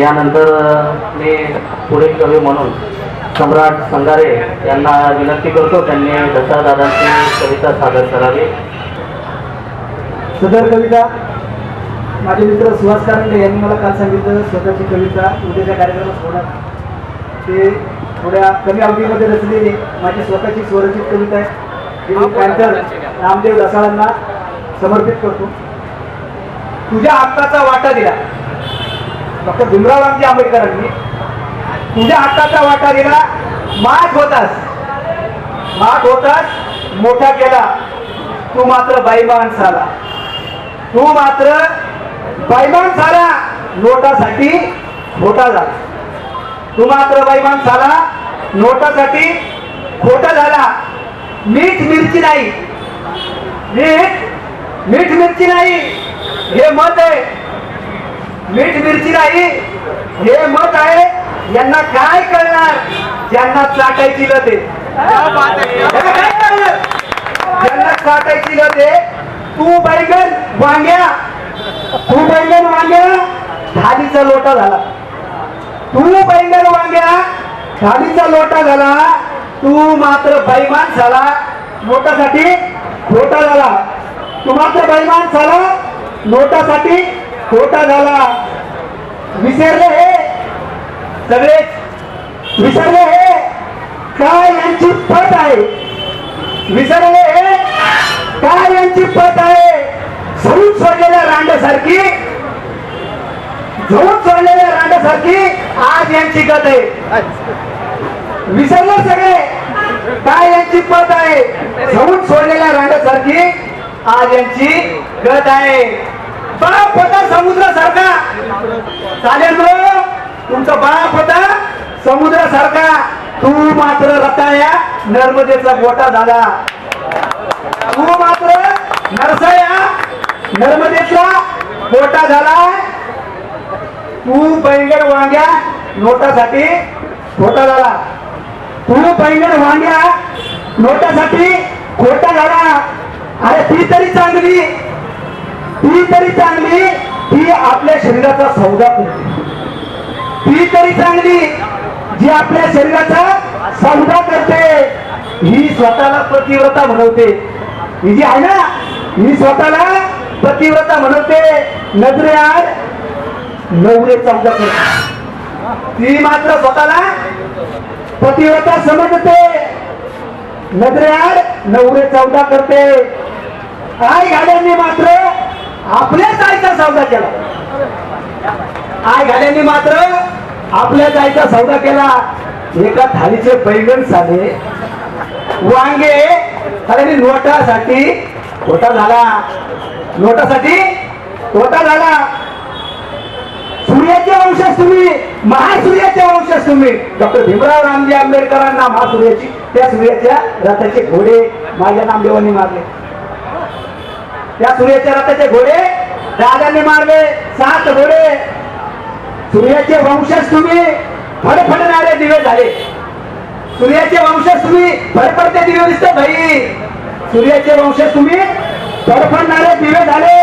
यानंतर मी पुढील कवी म्हणून सम्राट संगारे यांना विनंती करतो त्यांनी दत्तादादांची कविता सादर करावी. सदर कविता. माझे मित्र सुहास कारंडे यांनी मला काल सांगितलं स्वतःची कविता उद्याच्या कार्यक्रमात होणार. ते थोड्या कमी अवधीमध्ये रचलेली माझी स्वतःची स्वरचित कविता आहे. मी पॅन्थर रामदेव दसाळांना समर्पित करतो. तुझ्या हक्काचा वाटा दिला. डॉक्टर भीमराव रामजी आंबेडकरांनी तुझ्या हक्काचा वाटा दिला माठ होतास. माग होतास मोठा केला. तू मात्र बाईमान झाला. तू मात्र बाईमान झाला. नोटासाठी खोटा झाला. तू मात्र बाईमान झाला. नोटासाठी खोटा झाला. मीठ मिरची नाही. मीठ मीठ मिरची नाही. हे मत आहे. मीठ मिरची नाही. हे मत आहे यांना काय कळणार? ज्यांना चाटायची लते ज्यांना चाटायची लते तू बैगन वांग्या. तू बैगन वांग्या थालीचा लोटा झाला. तू बैगन वांग्या थालीचा लोटा झाला. तू मात्र बैमान झाला. नोटासाठी खोटा झाला. तू मात्र बैमान झाला. नोटासाठी खोटा झाला. विसरले हे. सगळेच विसरले हे. काय यांची पट आहे? विसरले हे. काय यांची पत आहे? झळून सोडलेल्या रांड्यासारखी झळून सोडलेल्या रांड्यासारखी आज यांची गत आहे. विसरले सगळे. काय यांची पत आहे? झळून सोडलेल्या रांड्यासारखी आज यांची गत आहे. बाप होता समुद्रासारखा. चालेल तुमचा बाप होता समुद्रासारखा. तू मात्र रताया नर्मदेचा गोटा झाला. तू मात्र नरसया नर्मदेचा गोटा झाला. तू पैंगण वांग्या नोटासाठी खोटा झाला. तू पैंगण वांग्या नोटासाठी खोटा झाला. अरे ती तरी चांगली. ती तरी चांगली ती आपल्या शरीराचा सौदा करते ती तरी चांगली जी आपल्या शरीराचा सौदा करते ही स्वतःला पतिव्रता म्हणवते. ही जी आहे ना ही स्वतःला पतिव्रता म्हणवते नजरे आड नवरे चौदा करते ती मात्र स्वतःला पतिव्रता समजते नजरे आड नवरे चौदा करते. आई गाड्यांनी मात्र आपल्या जायचा सौदा केला. आय घाल्याने मात्र आपल्या जायचा सौदा केला. एका थालीचे बैगण साधे वांगे आणि नोटासाठी खोटा झाला. नोटासाठी खोटा झाला. सूर्याचे वंशज तुम्ही महासूर्याचे वंशज तुम्ही. डॉक्टर भीमराव रामजी आंबेडकरांना महासूर्याची त्या सूर्याच्या रथाचे घोडे माझ्या नामदेवांनी मारले. त्या सूर्याच्या रथाचे घोडे राजाने मारले सात घोडे. सूर्याचे वंशज तुम्ही फडफडणारे दिवे झाले. सूर्याचे वंशज तुम्ही फडफडते दिवे दिसते भाई. सूर्याचे वंशज तुम्ही फडफडणारे दिवे झाले.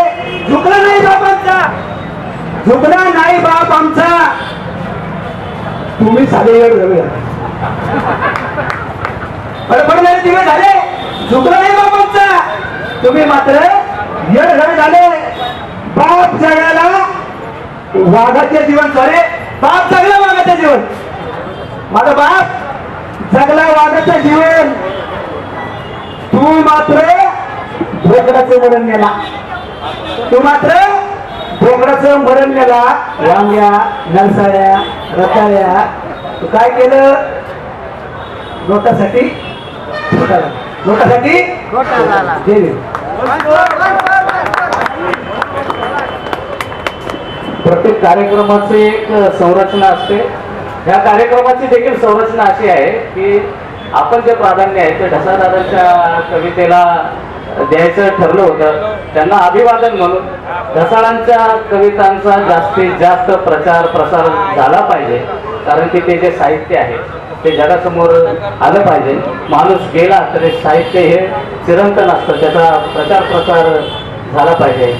झुकला नाही बाप आमचा. झुकला नाही बाप आमचा. तुम्ही साधे झाले फडफडणारे दिवे झाले. झुकला नाही बाप आमचा. तुम्ही मात्र बाप जगाला वाघाचे जीवन सॉरी बाप जगला वाघाचे जीवन. माझा बाप जगला वाघाचे जीवन. तू मात्र बोकडाचं मरण नेला. तू मात्र बोकडाचं मरण नेला. वांग्या नरसाळ्या रताळ्या. तू काय केलं? लोटासाठी घोटाला लोटासाठी घोटाला. गेले प्रत्येक कार्यक्रमाची एक संरचना असते. या कार्यक्रमाची देखील संरचना अशी आहे की आपण जे प्राधान्य आहे ते ढसादादांच्या कवितेला द्यायचं ठरलं होतं. त्यांना अभिवादन म्हणून ढसाळांच्या कवितांचा जास्तीत जास्त प्रचार प्रसार झाला पाहिजे. कारण की ते जे साहित्य आहे ते जगासमोर आलं पाहिजे. माणूस गेला तरी साहित्य हे चिरंतन असतं. त्याचा प्रचार प्रसार झाला पाहिजे.